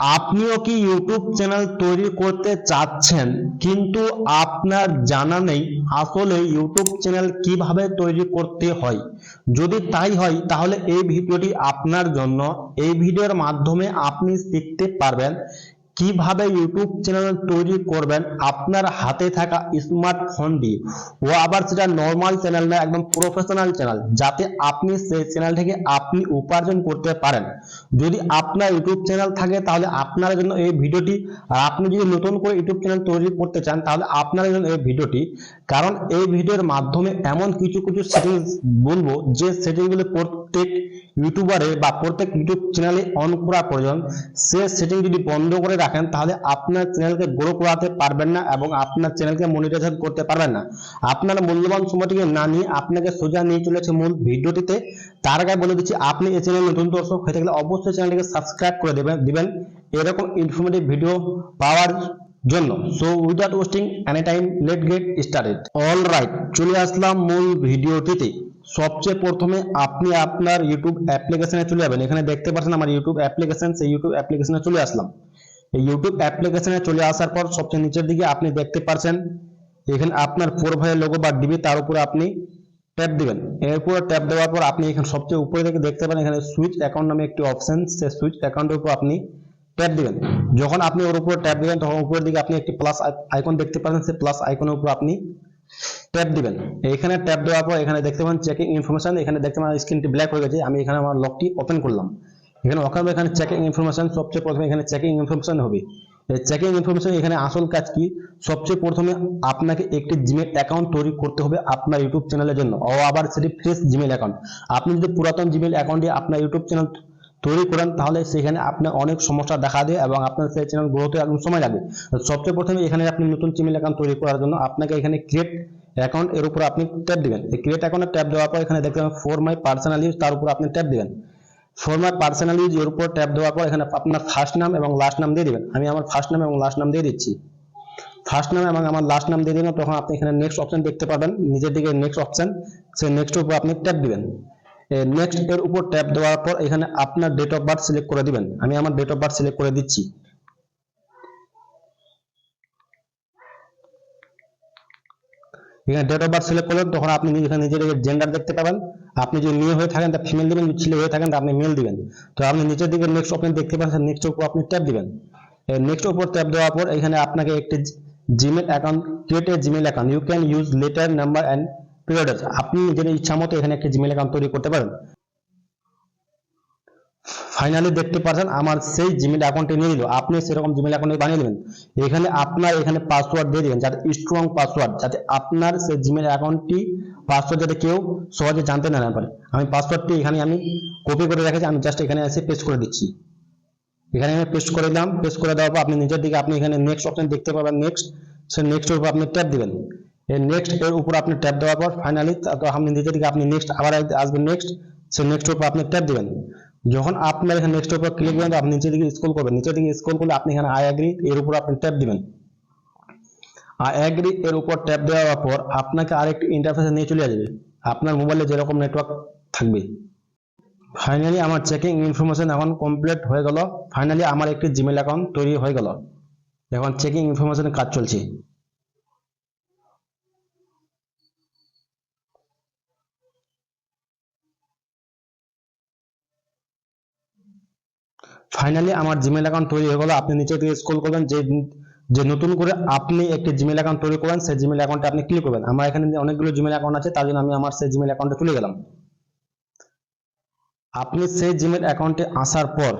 আপনিও কি YouTube channel তৈরি করতে চাচ্ছেন? কিন্তু আপনার জানা নেই আসলে ইউটিউব চ্যানেল কীভাবে তৈরি করতে হয়। যদি তাই হয়, তাহলে এই ভিডিওটি আপনার জন্য। এই ভিডিওর মাধ্যমে আপনি শিখতে পারবেন কীভাবে ইউটিউব চ্যানেল তৈরি করবেন? আপনার হাতে থাকা স্মার্টফোন দিয়ে। ও আবার সেটা নর্মাল চ্যানেল না, একদম প্রফেশনাল চ্যানেল যাতে আপনি সেই চ্যানেল থেকে আপনি উপার্জন করতে পারেন। যদি আপনার ইউটিউব চ্যানেল থাকে, তাহলে আপনার জন্য এই ভিডিওটি আর আপনি যদি নতুন করে ইউটিউব চ্যানেল তৈরি করতে চান, তাহলে আপনার জন্য এই ভিডিওটি কারণ এই ভিডিওর মাধ্যমে এমন কিছু কিছু সেটিংস বলব, যে সেটিংগুলো প্রত্যেক ইউটিউবারে বা প্রত্যেক ইউটিউব চ্যানেলে অন করা প্রয়োজন। সে সেটিং যদি বন্ধ করে রাখেন, তাহলে আপনার চ্যানেলকে গ্রো করাতে পারবেন না এবং আপনার চ্যানেলকে মনিটাইজেশন করতে পারবেন না। আপনার মূল্যবান সময়টিকে না নিয়ে আপনাকে সোজা নিয়ে চলেছে মূল ভিডিওটিতে। তার আগে বলে দিচ্ছি, আপনি এই চ্যানেল নতুন দর্শক হয়ে থাকলে অবশ্যই চ্যানেলটিকে সাবস্ক্রাইব করে দেবেন, দিবেন। এরকম ইনফরমেটিভ ভিডিও পাওয়ার জন্য। So without wasting any time let get started all right চলে আসলাম মূল ভিডিওটিতে। সবচেয়ে প্রথমে আপনি আপনার ইউটিউব অ্যাপ্লিকেশনে চলে যাবেন। এখানে দেখতে পাচ্ছেন আমার ইউটিউব অ্যাপ্লিকেশন সেই ইউটিউব অ্যাপ্লিকেশনে চলে আসলাম। এই ইউটিউব অ্যাপ্লিকেশনে চলে আসার পর সবচেয়ে নিচের দিকে আপনি দেখতে পাচ্ছেন, এখানে আপনার প্রোফাইল লোগো বা ডিবি তার উপরে আপনি ট্যাপ দিবেন। এরপর ট্যাপ দেওয়ার পর আপনি এখানে সবচেয়ে উপরে থেকে দেখতে পারেন এখানে সুইচ অ্যাকাউন্ট নামে একটি অপশন সেই সুইচ অ্যাকাউন্টের উপর আপনি ট্যাপ দিবেন। যখন আপনি ওর উপর ট্যাপ দিবেন, তখন উপরের দিকে আপনি একটি প্লাস আইকন দেখতে পাবেন সেই প্লাস আইকনের উপর আপনি ট্যাপ দিবেন। এখানে ট্যাপ দেওয়ার পর এখানে দেখতে পাবেন চেকিং ইনফরমেশন এখানে দেখতে পাবেন স্ক্রিনটি ব্ল্যাক হয়ে গেছে। আমি এখানে আমার লকটি ওপেন করলাম। এখানে ওখানে এখানে চেকিং ইনফরমেশন সবচেয়ে প্রথমে এখানে চেকিং ইনফরমেশন হবে। চেকিং ইনফরমেশন এখানে আসল কাজ কি? সবচেয়ে প্রথমে আপনাকে একটি জিমেল অ্যাকাউন্ট তৈরি করতে হবে আপনার ইউটিউব চ্যানেলের জন্য। ও আবার সেটি ফ্রেশ জিমেল অ্যাকাউন্ট আপনি যদি পুরাতন জিমেল অ্যাকাউন্ট আপনার ইউটিউব চ্যানেল তৈরি করেন, তাহলে সেখানে আপনার অনেক সমস্যা দেখা দেয় এবং আপনার সেই চ্যানেল গ্রোথে একদম সময় লাগবে সবচেয়ে প্রথমে এখানে আপনি নতুন জিমেল অ্যাকাউন্ট তৈরি করার জন্য আপনাকে এখানে ক্রিয়েট অ্যাকাউন্ট এর উপর আপনি ট্যাপ দিবেন। এই ক্রিয়েট অ্যাকাউন্টে ট্যাপ দেওয়ার পর এখানে দেখতে পাবেন ফর মাই পার্সোনাল ইউজ তার উপর আপনি ট্যাপ দিবেন। ফর মাই পার্সোনাল ইউজ এর উপর ট্যাপ দেওয়ার পর এখানে আপনার ফার্স্ট নাম এবং লাস্ট নাম দিয়ে দিবেন। আমি আমার ফার্স্ট নাম এবং লাস্ট নাম দিয়ে দিচ্ছি। ফার্স্ট নাম এবং আমার লাস্ট নাম দিয়ে দিবেন, তখন আপনি এখানে নেক্সট অপশন দেখতে পাবেন নিজের দিকে নেক্সট অপশন সেই নেক্সট উপর আপনি ট্যাপ দিবেন। নেক্সট এর উপর ট্যাপ দেওয়ার পর এখানে আপনার ডেট অফ বার্থ সিলেক্ট করে দিবেন। আমি আমার ডেট অফ বার্থ সিলেক্ট করে দিচ্ছি। এখানে ডেট অফ বার্থ সিলেক্ট করলেন, তখন আপনি এখানে নিজের জেন্ডার দেখতে পাবেন। আপনি যদি মেয়ে হয়ে থাকেন, তা ফিমেল দিবেন ছেলে হয়ে থাকেন, তা আপনি মেল দিবেন। তো আপনি নিচের দিকে নেক্সট অপশন দেখতে পাচ্ছেন নেক্সট উপর আপনি ট্যাপ দিবেন। নেক্সট উপর ট্যাপ দেওয়ার পর এখানে আপনাকে একটি Gmail account create a Gmail account you can use letter number and period আপনি নিজের ইচ্ছা মতো এখানে একটি জিমেল অ্যাকাউন্ট তৈরি করতে পারেন। ফাইনালি দেখতে পাচ্ছেন আমার সেই জিমেল অ্যাকাউন্টে নিয়ে নিল। আপনি সেরকম জিমেল অ্যাকাউন্ট বানিয়ে নেবেন এখানে আপনার এখানে পাসওয়ার্ড দিয়ে দিবেন, যাতে স্ট্রং পাসওয়ার্ড যাতে আপনার সেই জিমেল অ্যাকাউন্টটি পাসওয়ার্ড যাতে কেউ সহজে জানতে না পারে। আমি পাসওয়ার্ডটি এখানে আমি কপি করে রেখেছি, আমি জাস্ট এখানে এসে পেস্ট করে দিচ্ছি। এখানে আমি পেস্ট করে দিলাম পেস্ট করে দেওয়ার পর আপনি নিজের দিকে আপনি এখানে নেক্সট অপশন দেখতে পাবেন নেক্সট সে নেক্সট উপর আপনি ট্যাপ দিবেন। নেক্সট এর উপর আপনি ট্যাপ দেওয়ার পর ফাইনালি আপনি নিজের দিকে আপনি নেক্সট আবার আসবেন নেক্সট সে নেক্সট উপর আপনি ট্যাপ দিবেন। যখন আপনার এখানে নেক্সট উপর ক্লিক করবেন, আপনি নিচের দিকে স্ক্রল করবেন। নিচের দিকে স্ক্রল করলে আপনি এখানে আই অ্যাগ্রি এর উপর আপনি ট্যাপ দিবেন। আই অ্যাগ্রি এর উপর ট্যাপ দেওয়ার পর আপনাকে আরেকটি ইন্টারফেসে নিয়ে চলে আসবে। আপনার মোবাইলে যেরকম নেটওয়ার্ক থাকবে। ফাইনালি আমার চেকিং ইনফরমেশন এখন কমপ্লিট হয়ে গেল। ফাইনালি আমার একটি জিমেল অ্যাকাউন্ট তৈরি হয়ে গেল। এখন চেকিং ইনফরমেশনের কাজ চলছে। ফাইনালি আমার জিমেল অ্যাকাউন্ট তৈরি হয়ে গেল। আপনি নিচে দিকে স্ক্রল করবেন, যে যে নতুন করে আপনি একটি জিমেল অ্যাকাউন্ট তৈরি করবেন সেই জিমেল অ্যাকাউন্টে আপনি ক্লিক করবেন। আমার এখানে অনেকগুলো জিমেল অ্যাকাউন্ট আছে, তার জন্য আমি আমার সেই জিমেল অ্যাকাউন্টে চলে গেলাম। আপনি সেই জিমেল অ্যাকাউন্টে আসার পর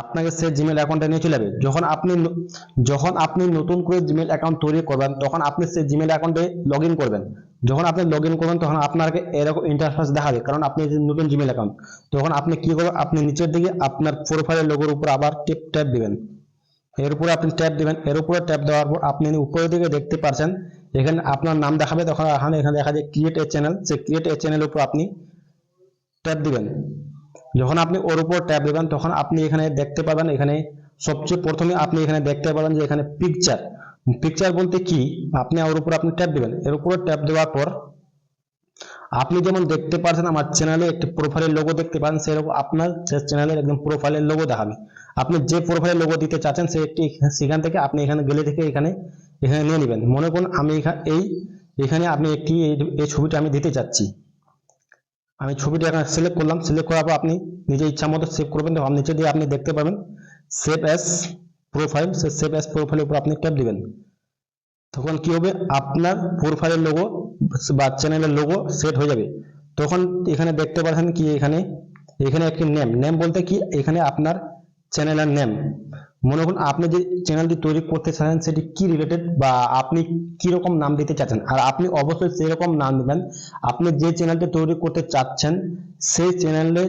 আপনাকে সেই জিমেল অ্যাকাউন্টে নিয়ে চলে যাবে। যখন আপনি যখন আপনি নতুন করে জিমেল অ্যাকাউন্ট তৈরি করবেন, তখন আপনি সেই জিমেল অ্যাকাউন্টে লগ করবেন। যখন আপনি লগ করবেন, তখন আপনাকে এরকম ইন্টারফেস দেখাবে, কারণ আপনি নতুন জিমেল অ্যাকাউন্ট তখন আপনি কি করবেন, আপনি নিচের দিকে আপনার প্রোফাইলের লোগোর উপর আবার টেপ ট্যাপ দিবেন। এর উপরে আপনি ট্যাপ দিবেন, এর উপরে ট্যাপ দেওয়ার পর আপনি উপরের দিকে দেখতে পাচ্ছেন এখানে আপনার নাম দেখাবে, তখন এখানে এখানে দেখা যায় ক্রিয়েট এ চ্যানেল সে ক্রিয়েট এ চ্যানেলের উপর আপনি ট্যাপ দিবেন। যখন আপনি ওর উপর ট্যাপ দেবেন, তখন আপনি এখানে দেখতে পাবেন, এখানে সবচেয়ে প্রথমে আপনি এখানে দেখতে পাবেন যে এখানে পিকচার পিকচার বলতে কি? আপনি ওর উপর আপনি ট্যাপ দেবেন। এর উপর ট্যাপ দেওয়ার পর আপনি যেমন দেখতে পাচ্ছেন আমার চ্যানেলে একটি প্রোফাইলের লোগো দেখতে পান সেরকম আপনার চ্যানেলের একদম প্রোফাইলের লোগো দেখাবে। আপনি যে প্রোফাইলের লোগো দিতে চাচ্ছেন সে একটি সেখান থেকে আপনি এখানে গেলে থেকে এখানে এখানে নিয়ে নেবেন। মনে করুন আমি এই, এখানে আপনি একটি এই ছবিটা আমি দিতে চাচ্ছি। আমি ছবিটা এখানে সিলেক্ট করলাম। সিলেক্ট করার পর আপনি নিজের ইচ্ছা মতো সেভ করবেন। তখন নিচে দিয়ে আপনি দেখতে পাবেন সেভ অ্যাস প্রোফাইল সে সেভ অ্যাস প্রোফাইলের উপর আপনি ট্যাপ দিবেন। তখন কি হবে? আপনার প্রোফাইলের লোগো বা চ্যানেলের লোগো সেট হয়ে যাবে। তখন এখানে দেখতে পাচ্ছেন কি এখানে? এখানে একটি নেম নেম বলতে কি? এখানে আপনার চ্যানেলের নেম মনে করুন আপনি যে চ্যানেলটি তৈরি করতে চাচ্ছেন, সেটি কি রিলেটেড বা আপনি কি রকম নাম দিতে চাচ্ছেন? আর আপনি অবশ্যই সেই রকম নাম দিবেন। আপনি যে চ্যানেলটি তৈরি করতে চাচ্ছেন, সেই চ্যানেলে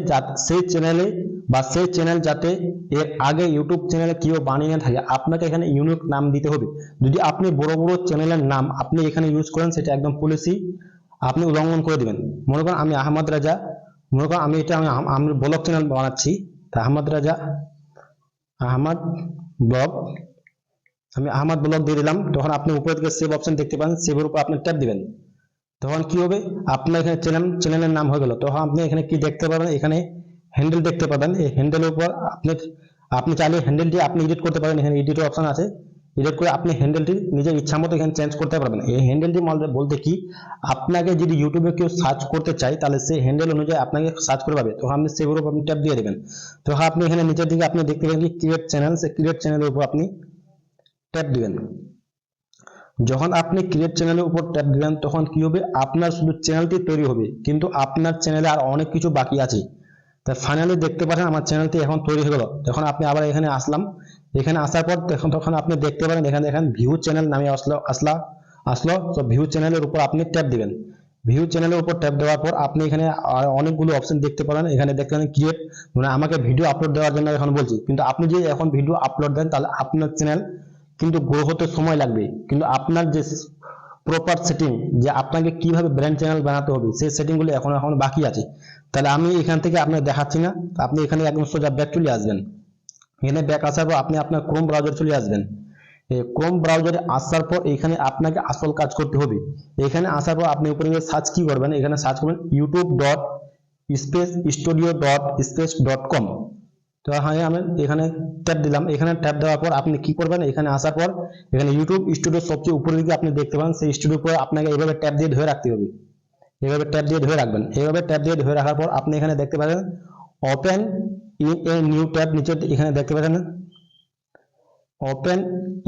সেই চ্যানেলে বা সেই চ্যানেল যাতে এর আগে ইউটিউব চ্যানেলে কেউ বানিয়ে না থাকে, আপনাকে এখানে ইউনিক নাম দিতে হবে। যদি আপনি বড় বড় চ্যানেলের নাম আপনি এখানে ইউজ করেন, সেটা একদম পলিসি আপনি উল্লঙ্ঘন করে দিবেন। মনে করেন আমি আহমদ রাজা। মনে করেন আমি এটা আমি আমি ব্লগ চ্যানেল বানাচ্ছি। তা আহমদ রাজা আহমদ ব্লগ। আমি আহমদ ব্লগ দিয়ে দিলাম। তখন আপনি উপরে থেকে সেভ অপশন দেখতে পান। সেভের উপর আপনি ট্যাপ দিবেন। তখন কি হবে? আপনার এখানে চ্যানেল চ্যানেলের নাম হয়ে গেল। তখন আপনি এখানে কি দেখতে পাবেন? এখানে হ্যান্ডেল দেখতে পাবেন। এই হ্যান্ডেলের উপর আপনি আপনি চাইলে হ্যান্ডেলটি আপনি এডিট করতে পারেন। এখানে এডিটের অপশন আছে। এডিট করে আপনি হ্যান্ডেলটি নিজের ইচ্ছা মতো এখানে চেঞ্জ করতে পারবেন। এই হ্যান্ডেলটি বলতে কি, আপনাকে যদি ইউটিউবে কেউ সার্চ করতে চায়, তাহলে সেই হ্যান্ডেল অনুযায়ী আপনাকে সার্চ করে পাবে। তখন আপনি সেগুলোর উপর আপনি ট্যাপ দিয়ে দেবেন। তখন আপনি এখানে নিচের দিকে আপনি দেখতে পাবেন কি ক্রিয়েট চ্যানেল সেই ক্রিয়েট চ্যানেলের উপর আপনি ট্যাপ দিবেন। যখন আপনি ক্রিয়েট চ্যানেলের উপর ট্যাপ দিবেন, তখন কি হবে? আপনার শুধু চ্যানেলটি তৈরি হবে। কিন্তু আপনার চ্যানেলে আর অনেক কিছু বাকি আছে। তা ফাইনালি দেখতে পাচ্ছেন আমার চ্যানেলটি এখন তৈরি হয়ে গেল। তখন আপনি আবার এখানে আসলাম এখানে আসার পর তখন তখন আপনি দেখতে পারেন, এখানে দেখেন ভিউ চ্যানেল নামে আসলো, আসলা, আসলো। তো ভিউ চ্যানেলের উপর আপনি ট্যাপ দিবেন। ভিউ চ্যানেলের উপর ট্যাপ দেওয়ার পর আপনি এখানে অনেকগুলো অপশন দেখতে পারেন। এখানে দেখতে ক্রিয়েট মানে আমাকে ভিডিও আপলোড দেওয়ার জন্য এখন বলছি। কিন্তু আপনি যদি এখন ভিডিও আপলোড দেন, তাহলে আপনার চ্যানেল কিন্তু গ্রো হতে সময় লাগবে। কিন্তু আপনার যে প্রপার সেটিং যে আপনাকে কীভাবে ব্র্যান্ড চ্যানেল বানাতে হবে, সেই সেটিংগুলো এখন এখন বাকি আছে। তাহলে আমি এখান থেকে আপনাকে দেখাচ্ছি না। আপনি এখানে একদম সোজা ব্যাক চলে আসবেন। এখানে ব্যাক আসার পর আপনি আপনার ক্রোম ব্রাউজার চলে আসবেন। ক্রোম ব্রাউজারে আসার পর এখানে আপনাকে আসল কাজ করতে হবে। এখানে আসার পর আপনি উপরে সার্চ কি করবেন? এখানে সার্চ করবেন YouTube dot space studio dot space dot com তো হ্যাঁ আমি এখানে ট্যাপ দিলাম। এখানে ট্যাপ দেওয়ার পর আপনি কি করবেন? এখানে আসার পর এখানে ইউটিউব স্টুডিও সবচেয়ে উপরের দিকে আপনি দেখতে পাবেন, সেই স্টুডিও পর আপনাকে এইভাবে ট্যাপ দিয়ে ধরে রাখতে হবে। এইভাবে ট্যাপ দিয়ে ধরে রাখবেন। এইভাবে ট্যাপ দিয়ে ধরে রাখার পর আপনি এখানে দেখতে পাবেন ওপেন নিউ ট্যাব নিচে এখানে দেখতে পাচ্ছেন open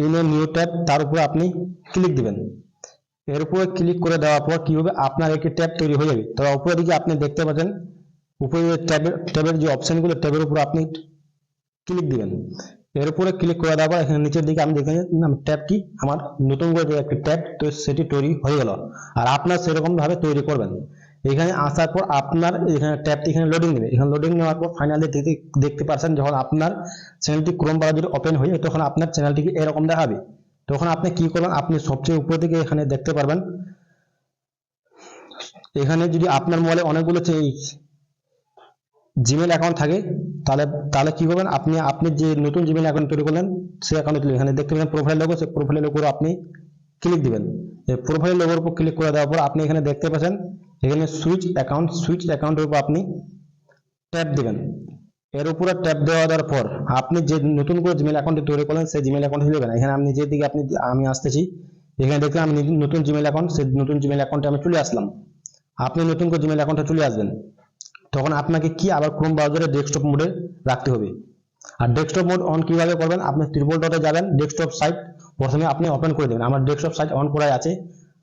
in a new tab তার উপর আপনি ক্লিক দিবেন। এর উপরে ক্লিক করে দেওয়ার পর কি হবে আপনার একটি ট্যাব তৈরি হয়ে যাবে? তো উপরের দিকে আপনি দেখতে পাচ্ছেন, উপরে ট্যাবের ট্যাবের যে অপশনগুলো ট্যাবের উপর আপনি ক্লিক দিবেন। এর উপরে ক্লিক করে দেওয়ার পর এখানে নিচের দিকে আমি দেখেন ট্যাব কি? আমার নতুন করে যে একটি ট্যাব তো সেটি তৈরি হয়ে গেল। আর আপনার সেরকম ভাবে তৈরি করবেন। এখানে আসার পর আপনার এখানে ট্যাবটি এখানে লোডিং নেবে। এখানে লোডিং নেওয়ার পর ফাইনালি দেখতে পাচ্ছেন যখন আপনার চ্যানেলটি ক্রোম ব্রাউজারে ওপেন হয়ে তখন আপনার চ্যানেলটিকে এরকম দেখাবে। তখন আপনি কি করবেন, আপনি সবচেয়ে উপর দিকে এখানে দেখতে পারবেন। এখানে যদি আপনার মোবাইলে অনেকগুলো জিমেল অ্যাকাউন্ট থাকে, তাহলে তাহলে কি করবেন, আপনি আপনি যে নতুন জিমেল অ্যাকাউন্ট তৈরি করলেন, সেই অ্যাকাউন্টে এখানে দেখতে পাবেন প্রোফাইল লোগো সেই প্রোফাইল লোগোর আপনি ক্লিক দিবেন। প্রোফাইল লোগোর উপর ক্লিক করে দেওয়ার পর আপনি এখানে দেখতে পাচ্ছেন এখানে সুইচ অ্যাকাউন্ট সুইচ অ্যাকাউন্টের উপর আপনি ট্যাপ দিবেন। এর উপরে ট্যাপ দেওয়া দেওয়ার পর আপনি যে নতুন করে জিমেল অ্যাকাউন্টটি তৈরি করলেন, সেই জিমেল অ্যাকাউন্টে যাবেন এখানে আমি নিজের দিকে আপনি, আমি আসতেছি, এখানে দেখতে আমি নতুন জিমেল অ্যাকাউন্ট সেই নতুন জিমেল অ্যাকাউন্টে আমি চলে আসলাম। আপনি নতুন করে জিমেল অ্যাকাউন্টে চলে আসবেন। তখন আপনাকে কি আবার ক্রোম ব্রাউজারে ডেস্কটপ মোডে রাখতে হবে। আর ডেস্কটপ মোড অন কীভাবে করবেন? আপনি ত্রিপল ডটে যাবেন ডেস্কটপ সাইট প্রথমে আপনি ওপেন করে দেবেন। আমার ডেস্কটপ সাইট অন করাই আছে।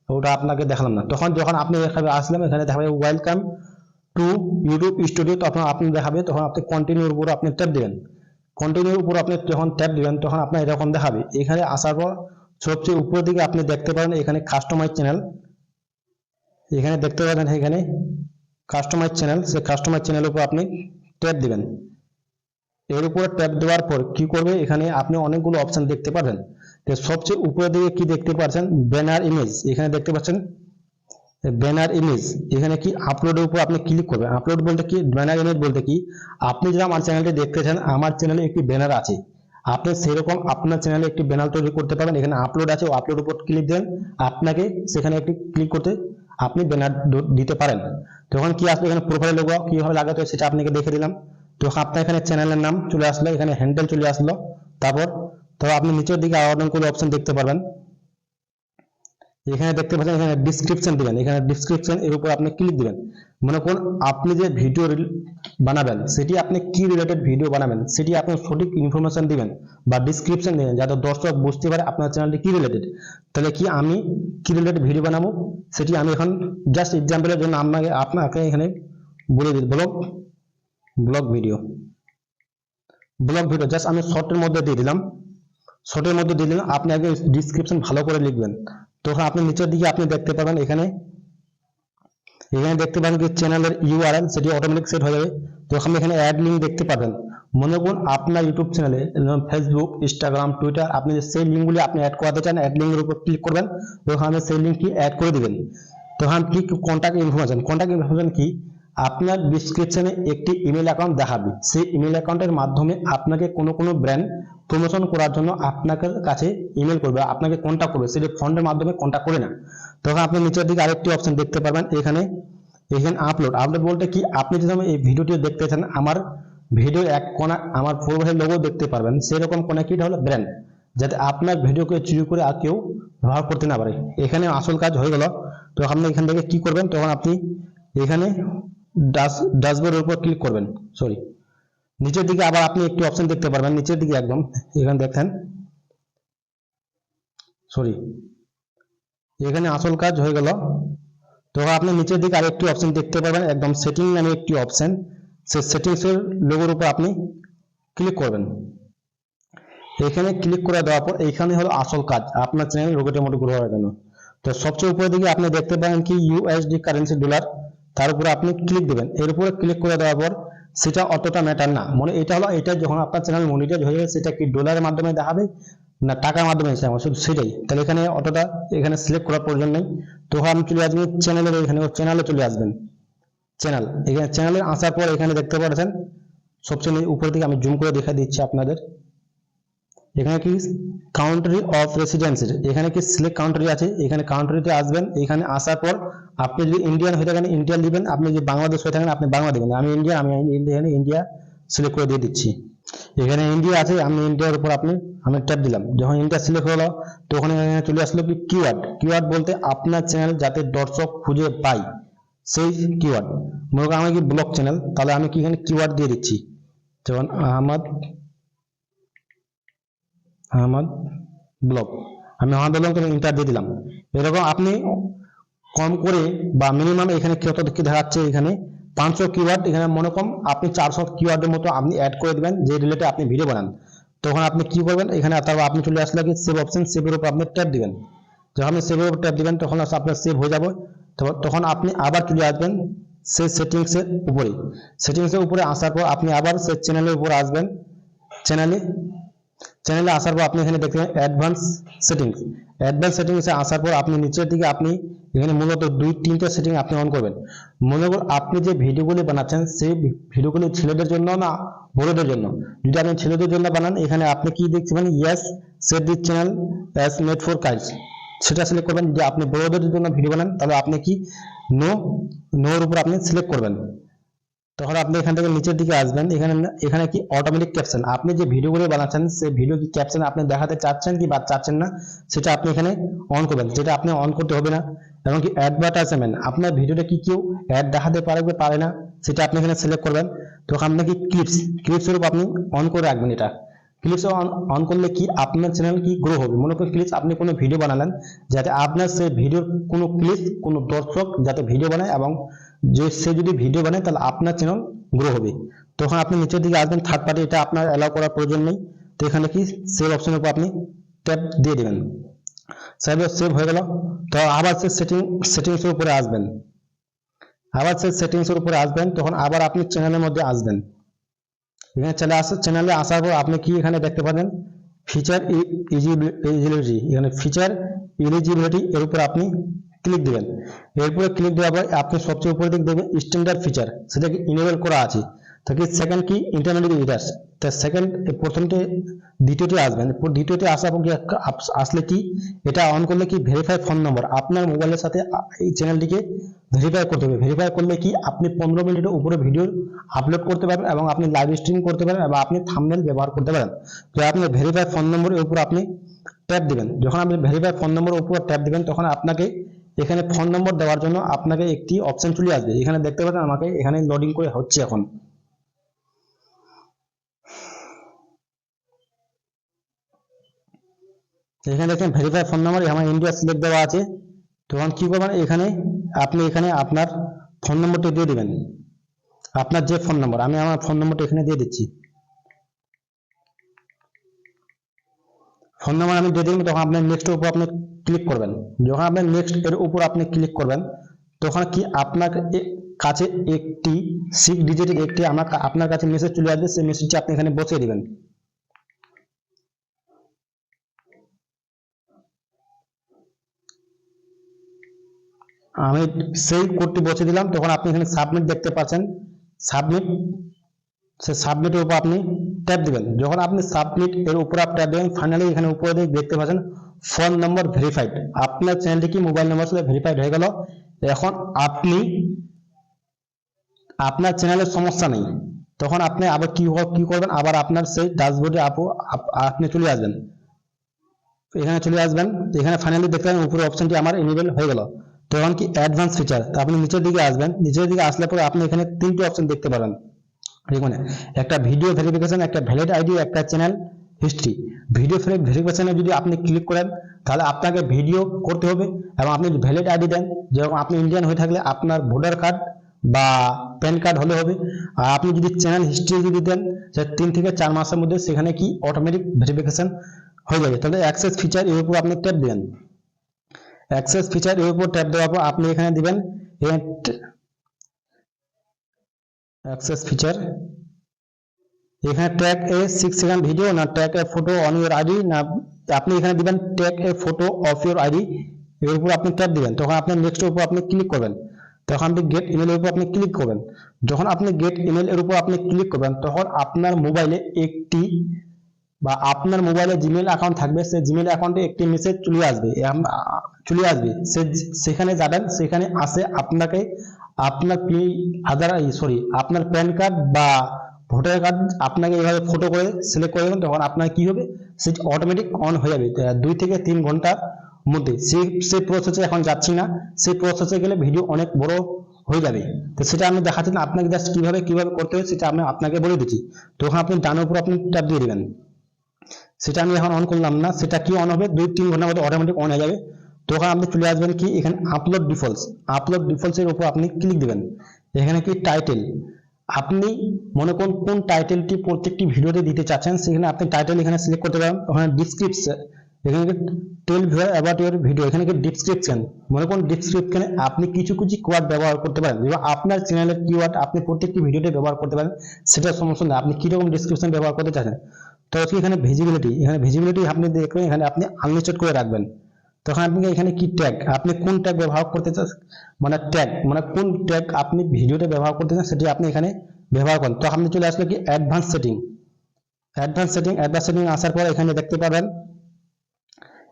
ওটা আপনাকে দেখালাম না। তখন যখন আপনি এখানে আসলাম এখানে দেখাবে ওয়েলকাম টু ইউটিউব স্টুডিও তখন আপনি দেখাবে, তখন আপনি কন্টিনিউর উপর আপনি ট্যাপ দিবেন। কন্টিনিউর উপর আপনি যখন ট্যাপ দিবেন, তখন আপনার এরকম দেখাবে। এখানে আসার পর সবচেয়ে উপরের দিকে আপনি দেখতে পারেন, এখানে কাস্টমাইজ চ্যানেল এখানে দেখতে পাবেন এখানে কাস্টমাইজ চ্যানেল সে কাস্টমাইজ চ্যানেলের উপর আপনি ট্যাপ দিবেন। এর উপরে ট্যাপ দেওয়ার পর কি করবে? এখানে আপনি অনেকগুলো অপশন দেখতে পাবেন তো সবচেয়ে উপরের দিকে কি দেখতে পাচ্ছেন? ব্যানার ইমেজ এখানে দেখতে পাচ্ছেন ব্যানার ইমেজ এখানে কি আপলোডের উপর আপনি ক্লিক করবেন। আপলোড বলতে কি? ব্যানার ইমেজ বলতে কি? আপনি যদি আমার চ্যানেলটি দেখতে চান, আমার চ্যানেলে একটি ব্যানার আছে। আপনি সেরকম আপনার চ্যানেলে একটি ব্যানার তৈরি করতে পারেন এখানে আপলোড আছে আপলোড উপর ক্লিক দেন। আপনাকে সেখানে একটি ক্লিক করতে আপনি ব্যানার দিতে পারেন। তখন কি আসবে? এখানে প্রোফাইল লোগো কীভাবে লাগাতে হয় সেটা আপনাকে দেখে দিলাম। তখন আপনার এখানে চ্যানেলের নাম চলে আসলো, এখানে হ্যান্ডেল চলে আসলো। তারপর তো আপনি নিচের দিকে আরও অনেকগুলো অপশন দেখতে পারবেন। এখানে দেখতে পাচ্ছেন, এখানে ডিসক্রিপশন দিবেন। এখানে ডিসক্রিপশন এর উপর আপনি ক্লিক দিবেন। মনে করুন, আপনি যে ভিডিও বানাবেন, সেটি আপনি কি রিলেটেড ভিডিও বানাবেন, সেটি আপনি সঠিক ইনফরমেশন দিবেন বা ডিসক্রিপশন দিবেন, যাতে দর্শক বুঝতে পারে আপনার চ্যানেলটি কি রিলেটেড তাহলে কি আমি কি রিলেটেড ভিডিও বানাবো? সেটি আমি এখন জাস্ট এক্সাম্পলের জন্য আপনাকে আপনাকে এখানে বলে দিই blog blog video blog video just আমি শর্টের মধ্যে দিয়ে দিলাম। শর্টের মধ্যে দিলাম। আপনি আগে ডিসক্রিপশন ভালো করে লিখবেন। তখন আপনি নিচের দিকে আপনি দেখতে পাবেন এখানে। এখানে দেখতে পাবেন কি চ্যানেলের ইউআরএল সেটি অটোমেটিক সেট হয়ে যাবে। তখন এখানে অ্যাড লিঙ্ক দেখতে পাবেন। মনে করুন আপনার ইউটিউব চ্যানেলে ফেসবুক ইনস্টাগ্রাম টুইটার আপনি যে সেই লিঙ্কগুলি আপনি অ্যাড করাতে চান অ্যাড লিঙ্কের উপর ক্লিক করবেন। তখন আপনি সেই লিঙ্কটি অ্যাড করে দিবেন। তখন কি কন্ট্যাক্ট ইনফরমেশন কন্ট্যাক্ট ইনফরমেশন কি? আপনার ডিসক্রিপশনে একটি ইমেল অ্যাকাউন্ট দেখাবে। সেই ইমেল অ্যাকাউন্টের মাধ্যমে আপনাকে কোনো কোনো ব্র্যান্ড প্রমোশন করার জন্য আপনার কাছে ইমেল করবে আপনাকে কন্ট্যাক্ট করবে। সেটি ফন্ডের মাধ্যমে কন্ট্যাক্ট করে না তখন আপনি নিচের দিকে আরেকটি অপশন দেখতে পারবেন। এখানে এখানে আপলোড আপলোড বলতে কি? আপনি যদি এই ভিডিওটি দেখতে চান, আমার ভিডিও এক কোণা, আমার প্রোফাইল লোগো দেখতে পারবেন। সেরকম কোণা কি? হলো ব্র্যান্ড যাতে আপনার ভিডিওকে চুরি করে আর কেউ ব্যবহার করতে না পারে। এখানে আসল কাজ হয়ে গেল। তো আপনি এখান থেকে কি করবেন? তখন আপনি এখানে ডাস ড্যাশবোর্ডের উপর ক্লিক করবেন সরি নিচের দিকে আবার আপনি একটি অপশন দেখতে পারবেন, নিচের দিকে একদম, এখানে দেখেন সরি এখানে আসল কাজ হয়ে গেল। তো আপনি নিচের দিকে আরেকটি অপশন দেখতে পাবেন একদম সেটিং নামে একটি অপশন সে সেটিংস এর লোগোর উপর আপনি ক্লিক করবেন। এখানে ক্লিক করে দেওয়ার পর এইখানে হলো আসল কাজ, আপনার চ্যানেল লোগোটা মোটো গ্রো হওয়ার জন্য। তো সবচেয়ে উপরের দিকে আপনি দেখতে পাবেন কি ইউএসডি কারেন্সি ডলার তার উপরে আপনি ক্লিক দিবেন। এর উপরে ক্লিক করে দেওয়ার পর সেটা অতটা ম্যাটার না। মানে এটা হলো, এটা যখন আপনার চ্যানেল মনিটাইজ হয়ে যাবে, সেটা কি ডলারের মাধ্যমে দেখাবে না টাকার মাধ্যমে দেখাবে? শুধু সেটাই। তাহলে এখানে অতটা এখানে সিলেক্ট করার প্রয়োজন নেই। তো আমি চলে আসবেন চ্যানেলের এখানে ও চ্যানেলে চলে আসবেন। চ্যানেল এখানে চ্যানেলে আসার পর এখানে দেখতে পাচ্ছেন, সবচেয়ে উপর দিকে আমি জুম করে দেখা দিচ্ছি আপনাদের। এখানে কি কাউন্ট্রি অফ রেসিডেন্সি এখানে কি সিলেক্ট কাউন্ট্রি আছে? এখানে কাউন্ট্রিতে আসবেন, এখানে আসার পর আপনি যদি ইন্ডিয়ান হয়ে থাকেন ইন্ডিয়া দিবেন, আপনি যদি বাংলাদেশ হয়ে থাকেন, আপনি বাংলা দিবেন। আমি ইন্ডিয়া আমি এখানে ইন্ডিয়া সিলেক্ট করে দিয়ে দিচ্ছি। এখানে ইন্ডিয়া আছে, আমি ইন্ডিয়ার উপর আপনি, আমি ট্যাপ দিলাম। যখন ইন্ডিয়া সিলেক্ট হলো, তখন এখানে চলে আসলো কি কিওয়ার্ড কিওয়ার্ড বলতে আপনার চ্যানেল যাতে দর্শক খুঁজে পায়, সেই কিওয়ার্ড মনে করো আমার কি ব্লগ চ্যানেল তাহলে আমি কি এখানে কিওয়ার্ড দিয়ে দিচ্ছি? যেমন আহমদ আহমদ ব্লগ আমি আহমদ ব্লগ ইন্টার দিয়ে দিলাম। এরকম আপনি কম করে বা মিনিমাম এখানে কত দেখাচ্ছে এখানে? পাঁচশো কিওয়ার্ড এখানে মনে কম আপনি চারশো কিওয়ার্ডের মতো আপনি অ্যাড করে দেবেন, যে রিলেটে আপনি ভিডিও বানান। তখন আপনি কি করবেন? এখানে তারপর আপনি চলে আসলে কি সেভ অপশন সেভের উপর আপনি ট্যাপ দিবেন। যখন আপনি সেভের উপর ট্যাপ দিবেন, তখন আপনার সেভ হয়ে যাবে। তখন আপনি আবার চলে আসবেন সেই সেটিংসের উপরে। সেটিংসের উপরে আসার পর আপনি আবার সেই চ্যানেলের উপর আসবেন। চ্যানেলে চ্যানেলে আসার পর আপনি এখানে দেখবেন অ্যাডভান্স সেটিংস অ্যাডভান্স সেটিংসে আসার পর আপনি নিচের দিকে আপনি এখানে মূলত দুই, তিনটে সেটিং আপনি অন করবেন। মনে করুন আপনি যে ভিডিওগুলি বানাচ্ছেন, সেই ভিডিওগুলি ছেলেদের জন্য না বড়দের জন্য? যদি আপনি ছেলেদের জন্য বানান, এখানে আপনি কি দেখছেন yes set this channel as made for kids সেটা সিলেক্ট করবেন। যে আপনি বড়দের জন্য ভিডিও বানান, তাহলে আপনি কি? নো নোর উপর আপনি সিলেক্ট করবেন। তখন আপনি এখান থেকে নিচের দিকে আসবেন। এখানে এখানে কি অটোমেটিক ক্যাপশন আপনি যে ভিডিওগুলো বানাচ্ছেন, সেই ভিডিও কি ক্যাপশন আপনি দেখাতে চাচ্ছেন কি বা চাচ্ছেন না, সেটা আপনি এখানে অন করবেন। যেটা আপনি অন করতে হবে না, এবং কি অ্যাডভার্টাইজমেন্ট আপনার ভিডিওটা কি কেউ অ্যাড দেখাতে পারে কি পারে না, সেটা আপনি এখানে সিলেক্ট করবেন। তখন আপনি কি ক্লিপস ক্লিপস এর উপর আপনি অন করে রাখবেন এটা। ক্লিপস অন করলে কি আপনার চ্যানেল কি গ্রো হবে? মনে করেন ক্লিপস আপনি কোনো ভিডিও বানালেন, যাতে আপনার সেই ভিডিওর কোনো ক্লিপ কোনো দর্শক যাতে ভিডিও বানায় এবং যে সে যদি ভিডিও বানায়, তাহলে আপনার চ্যানেল গ্রো হবে। তখন আপনি নিচের দিকে আসবেন থার্ড পার্টি এটা আপনার অ্যালাউ করার প্রয়োজন নেই। তো এখানে কি? সেভ অপশনের উপর আপনি ট্যাপ দিয়ে দিবেন। সেভ সেভ হয়ে গেল। তো আবার সে সেটিং সেটিংস এর উপরে আসবেন। আবার সে সেটিংস এর উপরে আসবেন, তখন আবার আপনি চ্যানেলের মধ্যে আসবেন। এখানে চলে আসে চ্যানেলে আসার পর আপনি কি এখানে দেখতে পাবেন ফিচার ইলিজিবিলিটি এখানে ফিচার ইলিজিবিলিটি এর উপর আপনি ক্লিক দিবেন। এরপরে ক্লিক দেওয়ার পর আপনি সবচেয়ে উপরে দিকে দেখবেন স্ট্যান্ডার্ড ফিচার সেটাকে ইনেবল করা আছে। তো কি সেকেন্ড কি ইন্টারমিডিয়েট ইউজার্স তো সেকেন্ড প্রথমতে দ্বিতীয়টি আসবেন। দ্বিতীয়টি আপ- আসলে কি? এটা অন করলে কি? ভেরিফাই ফোন নম্বর আপনার মোবাইলের সাথে এই চ্যানেলটিকে ভেরিফাই করতে হবে। ভেরিফাই করলে কি? আপনি পনেরো মিনিটের উপরে ভিডিও আপলোড করতে পারবেন এবং আপনি লাইভ স্ট্রিম করতে পারেন এবং আপনি থাম্বনেল ব্যবহার করতে পারেন। তো আপনি ভেরিফাই ফোন নম্বরের উপর আপনি ট্যাপ দিবেন। যখন আপনি ভেরিফাই ফোন নম্বরের উপর ট্যাপ দিবেন, তখন আপনাকে এখানে ফোন নম্বর দেওয়ার জন্য আপনাকে একটি অপশন চলে আসবে। এখানে দেখতে পাচ্ছেন আমাকে এখানে লোডিং করে হচ্ছে এখন। এখানে দেখেন ভেরিফাই ফোন নাম্বার আমার ইন্ডিয়া সিলেক্ট দেওয়া আছে। তখন কি করবেন? এখানে আপনি এখানে আপনার ফোন নম্বরটা দিয়ে দিবেন। আপনার যে ফোন নম্বর আমি আমার ফোন নম্বরটা এখানে দিয়ে দিচ্ছি। ফোন নাম্বার আমি দিয়ে দিলাম, তখন আপনার নেক্সট উপর আপনি ক্লিক করবেন। যখন আপনি নেক্সট এর উপর আপনি ক্লিক করবেন, তখন কি আপনার কাছে একটি সিক্স ডিজিটের একটি আমার আপনার কাছে মেসেজ চলে আসবে, সেই মেসেজটি আপনি এখানে বসিয়ে দিবেন। আমি সেই কোডটি বসে দিলাম, তখন আপনি এখানে সাবমিট দেখতে পাচ্ছেন। সাবমিট সে সাবমিটের উপর আপনি ট্যাপ দিবেন। যখন আপনি সাবমিট এর উপর ট্যাপ দিবেন ফাইনালি এখানে উপরে দেখতে পাচ্ছেন ফোন নম্বর ভেরিফাইড আপনার চ্যানেলটি কি মোবাইল নম্বর সাথে ভেরিফাইড হয়ে গেল। এখন আপনি আপনার চ্যানেলের সমস্যা নেই। তখন আপনি আবার কি কি করবেন আবার আপনার সেই ড্যাশবোর্ডে আপু আপনি চলে আসবেন। এখানে চলে আসবেন। এখানে ফাইনালি দেখতে পাবেন উপরে অপশনটি আমার এনেবল হয়ে গেল। তখন কি অ্যাডভান্স ফিচার তা আপনি নিচের দিকে আসবেন। নিচের দিকে আসলে পরে আপনি এখানে তিনটি অপশন দেখতে পাবেন দেখুন, একটা ভিডিও ভেরিফিকেশন একটা ভ্যালিড আইডি একটা চ্যানেল হিস্ট্রি ভিডিও ফ্রেম ভেরিফিকেশনে যদি আপনি ক্লিক করেন, তাহলে আপনাকে ভিডিও করতে হবে এবং আপনি ভ্যালিড আইডি দেন, যেরকম আপনি ইন্ডিয়ান হয়ে থাকলে আপনার ভোটার কার্ড বা প্যান কার্ড হলে হবে। আর আপনি যদি চ্যানেল হিস্ট্রি যদি দেন সে তিন থেকে চার মাসের মধ্যে সেখানে কি অটোমেটিক ভেরিফিকেশন হয়ে যাবে। তাহলে অ্যাক্সেস ফিচার এর উপর আপনি ট্যাপ দিবেন অ্যাক্সেস ফিচার এর উপর ট্যাপ দেওয়ার পর আপনি এখানে দিবেন অ্যাক্সেস ফিচার এখানে track a six second video না tag a photo on your ID না, আপনি এখানে দিবেন track a photo of your ID এর উপর আপনি ট্যাপ দিবেন। তখন আপনি নেক্সট উপর আপনি ক্লিক করবেন। তখন আপনি গেট ইমেল এর উপর আপনি ক্লিক করবেন। যখন আপনি গেট ইমেল এর উপর আপনি ক্লিক করবেন, তখন আপনার মোবাইলে একটি বা আপনার মোবাইলে জিমেল অ্যাকাউন্ট থাকবে। সেই জিমেল অ্যাকাউন্টে একটি মেসেজ চলে আসবে। চলে আসবে। সে সেখানে যাবেন, সেখানে আসে আপনাকে আপনার পি আধার সরি আপনার প্যান কার্ড বা ভোটার কার্ড আপনাকে এইভাবে ফটো করে সিলেক্ট করে দেবেন, তখন আপনার কি হবে? সেটি অটোমেটিক অন হয়ে যাবে। দুই থেকে তিন ঘণ্টার মধ্যে। সেই সেই প্রসেসে এখন যাচ্ছি না। সেই প্রসেসে গেলে ভিডিও অনেক বড় হয়ে যাবে। তো সেটা আমি দেখাচ্ছি না। আপনাকে জাস্ট কীভাবে কীভাবে করতে হবে সেটা আমি আপনাকে বলে দিচ্ছি। তখন আপনি ডানের উপর আপনি ট্যাপ দিয়ে দেবেন। সেটা আমি এখন অন করলাম না। সেটা কি অন হবে? দুই, তিন ঘণ্টার মধ্যে অটোমেটিক অন হয়ে যাবে। তখন আপনি চলে আসবেন কি? এখানে আপলোড ডিফল্টস আপলোড ডিফল্টস এর উপর আপনি ক্লিক দিবেন। এখানে কি টাইটেল আপনি মনে করুন কোন টাইটেলটি প্রত্যেকটি ভিডিওতে দিতে চাচ্ছেন, সেখানে আপনি টাইটেল এখানে সিলেক্ট করতে পারেন। ওখানে ডিসক্রিপশন এখানে tell viewer about your video এখানে ডিসক্রিপশন মনে করুন ডিসক্রিপশনে আপনি কিছু কিছু কিওয়ার্ড ব্যবহার করতে পারেন এবং আপনার চ্যানেলের কিওয়ার্ড আপনি প্রত্যেকটি ভিডিওতে ব্যবহার করতে পারেন, সেটা সমস্যা নেই আপনি কীরকম ডিসক্রিপশন ব্যবহার করতে চাচ্ছেন? তো এখানে ভিজিবিলিটি এখানে ভিজিবিলিটি আপনি দেখবেন, এখানে আপনি আনলিস্টেড করে রাখবেন। তখন আপনি এখানে কি ট্যাগ আপনি কোন ট্যাগ ব্যবহার করতে চান মানে ট্যাগ মানে কোন ট্যাগ আপনি ভিডিওতে ব্যবহার করতে চান, সেটি আপনি এখানে ব্যবহার করেন। তো আপনি চলে আসলে কি? Advance setting advance setting advance setting আসার পর এখানে দেখতে পাবেন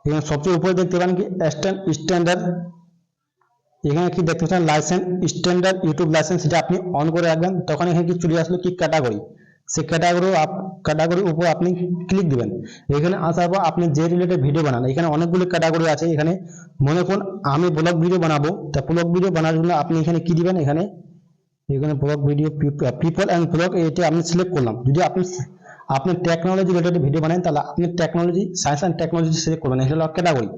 এখানে সবচেয়ে উপরে দেখতে পাবেন কি? স্ট্যান্ডার্ড এখানে কি দেখতে পাচ্ছেন? লাইসেন্স স্ট্যান্ডার্ড ইউটিউব লাইসেন্স সেটা আপনি অন করে রাখবেন। তখন এখানে কি চলে আসলো কি? ক্যাটাগরি সেই ক্যাটাগরি ক্যাটাগরির উপর আপনি ক্লিক দিবেন। এখানে আসার পর আপনি যে রিলেটেড ভিডিও বানান, এখানে অনেকগুলো ক্যাটাগরি আছে। এখানে মনে করুন আমি ব্লগ ভিডিও বানাবো। তা ব্লগ ভিডিও বানানোর জন্য আপনি এখানে কি দিবেন? এখানে এখানে blog video people and blog এটা আমি সিলেক্ট করলাম। যদি আপনি আপনি টেকনোলজি রিলেটেড ভিডিও বানান, তাহলে আপনি technology science and technology select করবেন। এটা হলো ক্যাটাগরি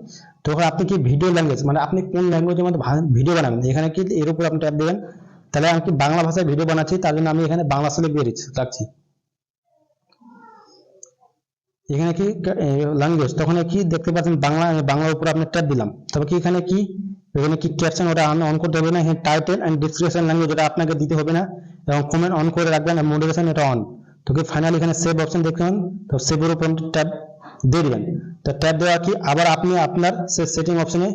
তখন আপনি কি ভিডিও ল্যাঙ্গুয়েজ মানে আপনি কোন ল্যাঙ্গুয়েজের মধ্যে ভিডিও বানাবেন? এখানে কি এর উপর আপনি ট্যাপ দেবেন। তাহলে আমি বাংলা ভাষায় ভিডিও বানাচ্ছি? তার জন্য আমি এখানে বাংলা সিলেক্ট দিয়ে রাখছি। এখানে কি ল্যাঙ্গুয়েজ তখন কি দেখতে পাচ্ছেন, বাংলা বাংলার উপর আপনি ট্যাপ দিলাম। তবে কি এখানে কি এখানে কি ক্যাপশন ওটা আমি অন করতে হবে না? এখানে টাইটেল অ্যান্ড ডিসক্রিপশন ল্যাঙ্গুয়েজ এটা আপনাকে দিতে হবে না। এবং কমেন্ট অন করে রাখবেন আর মোটিভেশন এটা অন তো কি ফাইনালি এখানে সেভ অপশন দেখবেন তো সেভের উপর ট্যাপ দিয়ে দিবেন। তো ট্যাপ দেওয়া কি, আবার আপনি আপনার সেটিং অপশনে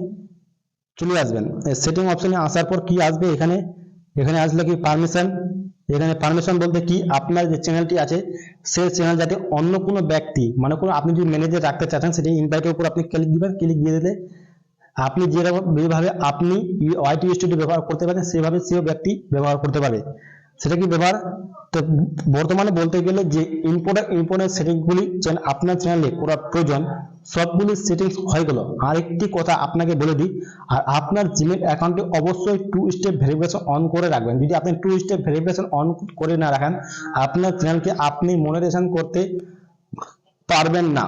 চলে আসবেন। সেটিং অপশনে আসার পর কি আসবে এখানে? এখানে আসলে কি পারমিশন এখানে পারমিশন বলতে কি? আপনার যে চ্যানেলটি আছে, সেই চ্যানেল যাতে অন্য কোনো ব্যক্তি মানে কোনো আপনি যদি ম্যানেজার রাখতে চাচ্ছেন, সেটি ইনভাইটের উপর আপনি ক্লিক দিবেন ক্লিক দিয়ে দিলে আপনি যেরকম যেভাবে আপনি ওয়াইটি স্টুডিও ব্যবহার করতে পারেন সেভাবে সেও ব্যক্তি ব্যবহার করতে পারে সেটা কি ব্যবহার তো বর্তমানে বলতে গেলে যে ইম্পর্টেন্ট ইম্পর্টেন্ট সেটিংগুলি আপনার চ্যানেলে করা প্রয়োজন, সবগুলি সেটিংস হয়ে গেল। আরেকটি কথা আপনাকে বলে দিই, আর আপনার জিমেল অ্যাকাউন্টে অবশ্যই টু স্টেপ ভেরিফিকেশন অন করে রাখবেন। যদি আপনি টু স্টেপ ভেরিফিকেশন অন করে না রাখেন, আপনার চ্যানেলকে আপনি মনিটাইজেশন করতে পারবেন না।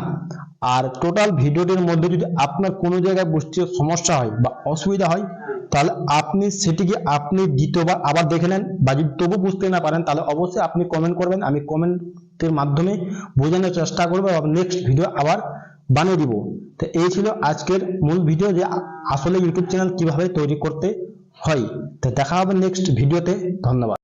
আর টোটাল ভিডিওটির মধ্যে যদি আপনার কোনো জায়গায় বুঝতে সমস্যা হয় বা অসুবিধা হয়, তাহলে আপনি সেটিকে আপনি দ্বিতীয়বার আবার দেখে নেন বা যদি তবু বুঝতে না পারেন, তাহলে অবশ্যই আপনি কমেন্ট করবেন। আমি কমেন্টের মাধ্যমে বোঝানোর চেষ্টা করব নেক্সট ভিডিও আবার বানিয়ে দিব। তো এই ছিল আজকের মূল ভিডিও যে আসলে ইউটিউব চ্যানেল কীভাবে তৈরি করতে হয়। তো দেখা হবে নেক্সট ভিডিওতে ধন্যবাদ।